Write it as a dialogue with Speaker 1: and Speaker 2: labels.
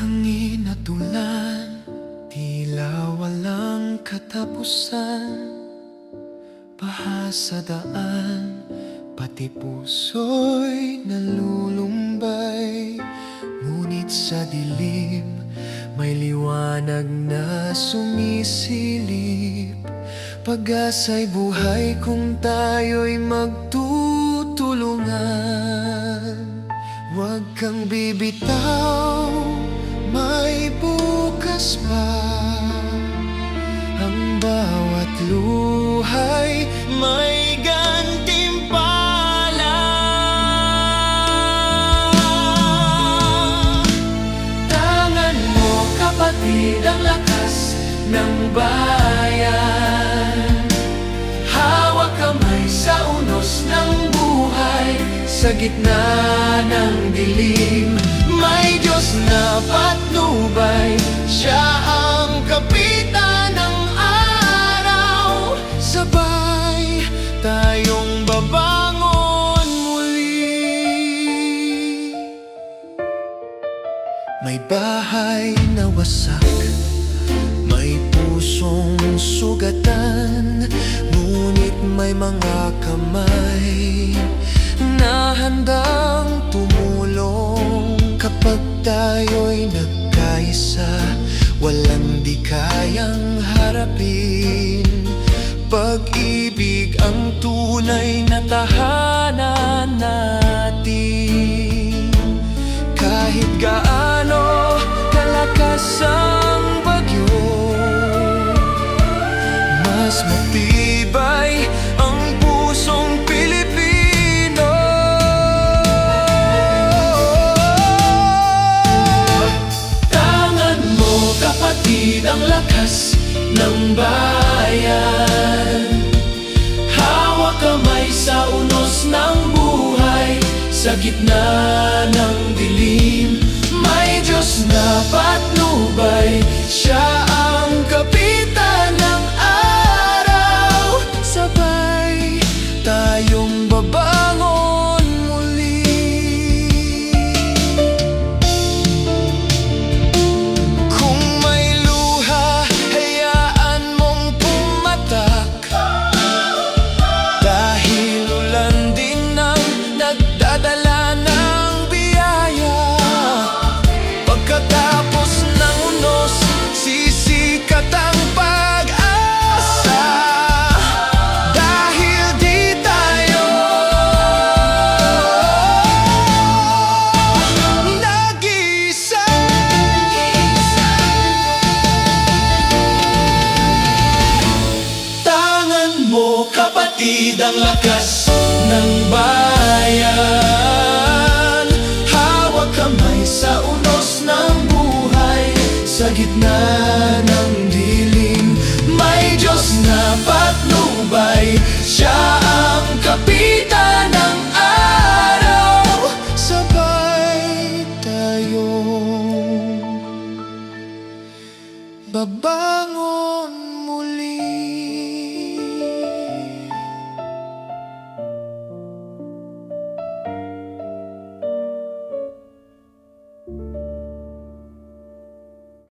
Speaker 1: Hangin at ulan Tila walang katapusan. Baha sa daan Pati puso'y nalulumbay. Ngunit sa dilim May liwanag na sumisilip. Pag-asa'y buhay kung tayo'y magtutulungan. Huwag kang bibitaw, kapatid ang lakas ng bayan. Hawak kamay sa unos ng buhay Sa gitna ng dilim. May Diyos na patnubay Siya ang kapitan bahay na wasak. May pusong sugatan Ngunit may mga kamay. Na handang tumulong Kapag tayo'y nagkaisa. Walang di kayang harapin. Pag-ibig ang tunay na tahanan kapatid ang lakas ng bayan. Hawak kamay sa unos ng buhay. Sa gitna ng dilim May Diyos na patnubay. Siya ang kapitan ng araw. Sabay tayong babangon kapatid ang lakas ng bayan. Hawak kamay sa unos ng buhay. Sa gitna ng dilim May Diyos na patnubay. Siya ang kapitan ng araw. Sabay tayong Baba